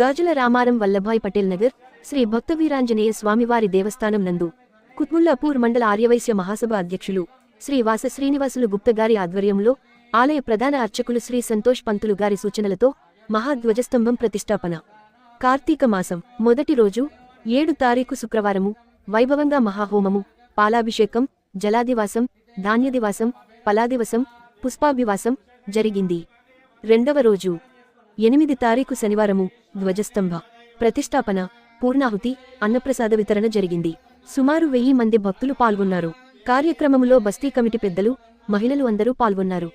గాజుల రామారం వల్లభాయ్ పటేల్ నగర్ శ్రీ భక్తవీరాంజనేయ స్వామివారి దేవస్థానం నందు కుత్ముల్లాపూర్ మండల ఆర్యవైశ్య మహాసభ అధ్యక్షులు శ్రీ వాస శ్రీనివాసులు గుప్తగారి ఆధ్వర్యంలో ఆలయ ప్రధాన అర్చకులు శ్రీ సంతోష్ పంతులు గారి సూచనలతో మహాధ్వజస్తంభం ప్రతిష్టాపన. కార్తీక మాసం మొదటి రోజు ఏడు తారీఖు శుక్రవారము వైభవంగా మహాహోమము పాలాభిషేకం జలాదివాసం ధాన్యదివాసం పలాదివసం పుష్పాభివాసం జరిగింది. రెండవ రోజు ఎనిమిది తారీఖు శనివారము ధ్వజస్తంభ. ప్రతిష్టాపన పూర్ణాహుతి అన్నప్రసాద వితరణ జరిగింది. సుమారు వెయ్యి మంది భక్తులు పాల్గొన్నారు. కార్యక్రమములో బస్తీ కమిటీ పెద్దలు మహిళలు అందరూ పాల్గొన్నారు.